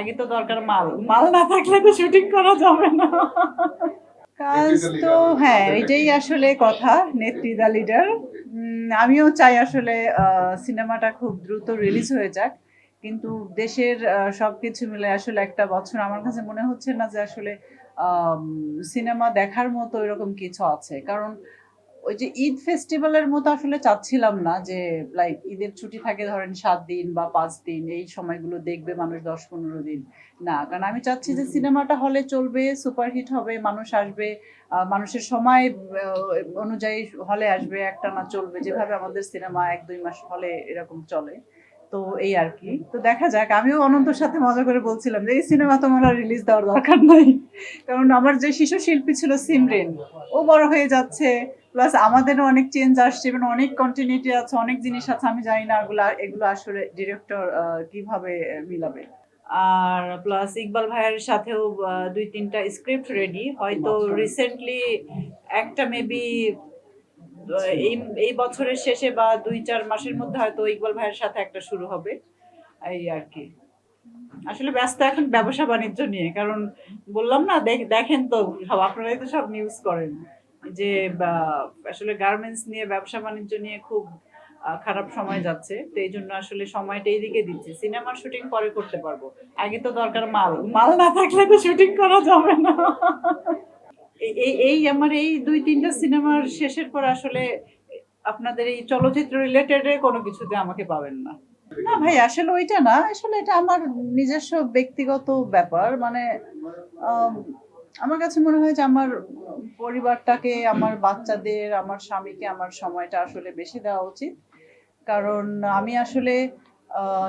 আগে তো দরকার মাল। মাল না থাকলে তো শুটিং করা যাবে না। কাজ তো হ্যাঁ এটাই আসলে কথা নেত্রী দা লিডার আমিও চাই আসলে আহ, সিনেমাটা খুব দ্রুত রিলিজ হয়ে যাক। কিন্তু দেশের আহ, সবকিছু মিলে আসলে একটা বছর আমার কাছে মনে হচ্ছে না যে আসলে সিনেমা দেখার মতো এরকম কিছু আছে। কারণ ওই যে ঈদ ফেস্টিভ্যালের মতো আসলে চাচ্ছিলাম না যে লাইক ঈদের ছুটি থাকে ধরেন সাত দিন বা পাঁচ দিন এই সময়গুলো দেখবে মানুষ দশ পনেরো দিন। না কারণ আমি চাচ্ছি যে সিনেমাটা হলে চলবে সুপারহিট হবে মানুষ আসবে মানুষের সময় অনুযায়ী হলে আসবে একটা না চলবে যেভাবে আমাদের সিনেমা এক দুই মাস হলে এরকম চলে। তো এই আর কি। তো দেখা যাক আমিও অনন্তর সাথে মজা করে বলছিলাম যে এই সিনেমা তোমার আর রিলিজ দেওয়ার দরকার নাই। কারণ আমার যে শিশু শিল্পী ছিল সিমরেন ও বড় হয়ে যাচ্ছে প্লাস আমাদেরও অনেক চেঞ্জ আসছে এবং অনেক কন্টিনিউটি আছে অনেক জিনিস আছে আমি জানি না এগুলো এগুলো আসলে ডিরেক্টর কীভাবে মিলাবে। আর প্লাস ইকবাল ভাইয়ের সাথেও দুই তিনটা স্ক্রিপ্ট রেডি হয়তো রিসেন্টলি একটা মেবি এই এই বছরের শেষে বা দুই চার মাসের মধ্যে হয়তো ইকবাল ভাইয়ের সাথে একটা শুরু হবে। এই আর কি। আসলে ব্যস্ত এখন ব্যবসা বাণিজ্য নিয়ে কারণ বললাম না দেখ- দেখেন তো সব আপনারাই তো সব নিউজ করেন। যে আসলে গার্মেন্টস নিয়ে, ব্যবসা বাণিজ্য নিয়ে খুব খারাপ সময় যাচ্ছে। তো এই জন্য আসলে সময়টা এইদিকে দিচ্ছে। সিনেমার শুটিং পরে করতে পারব। আগে তো দরকার মাল। মাল না থাকলে তো শুটিং করা যাবে না। এই- এই আমার এই দুই, তিনটা সিনেমার শেষের পর আসলে আপনাদের এই চলচ্চিত্র রিলেটেড কোনো কিছুতে আমাকে পাবেন না। না ভাই, আসলে ওইটা না। আসলে এটা আমার নিজস্ব ব্যক্তিগত ব্যাপার। মানে আমার কাছে মনে হয় যে আমার পরিবারটাকে, আমার বাচ্চাদের, আমার স্বামীকে আমার সময়টা আসলে বেশি দেওয়া উচিত। কারণ আমি আসলে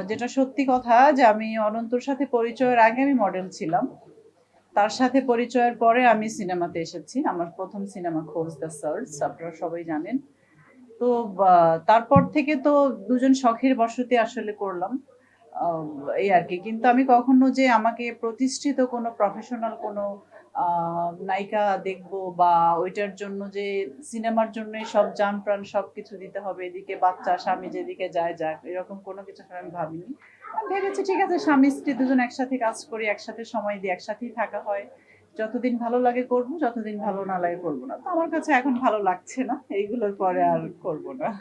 যেটা সত্যি কথা যে আমি অনন্তর সাথে পরিচয়ের আগে আমি মডেল ছিলাম। তার সাথে পরিচয়ের পরে আমি সিনেমাতে এসেছি। আমার প্রথম সিনেমা খোঁজ দ্য সার্চ, আপনারা সবাই জানেন। তো তারপর থেকে তো দুজন শখের বসতি আসলে করলাম। এই আর কি। কিন্তু আমি কখনো যে আমাকে প্রতিষ্ঠিত কোনো প্রফেশনাল কোনো নায়িকা দেখব বা ওইটার জন্য যে সিনেমার জন্য সব যান প্রাণ সব কিছু দিতে হবে, এদিকে বাচ্চা, স্বামী যেদিকে যায় যাক, এরকম কোনো কিছু আমি ভাবিনি। ভেবেছি ঠিক আছে, স্বামী, স্ত্রী দুজন একসাথে কাজ করি, একসাথে সময় দিই, একসাথেই থাকা হয়। যতদিন ভালো লাগে করব, যতদিন ভালো না লাগে করব না। তো আমার কাছে এখন ভালো লাগছে না, এইগুলোর পরে আর করব না।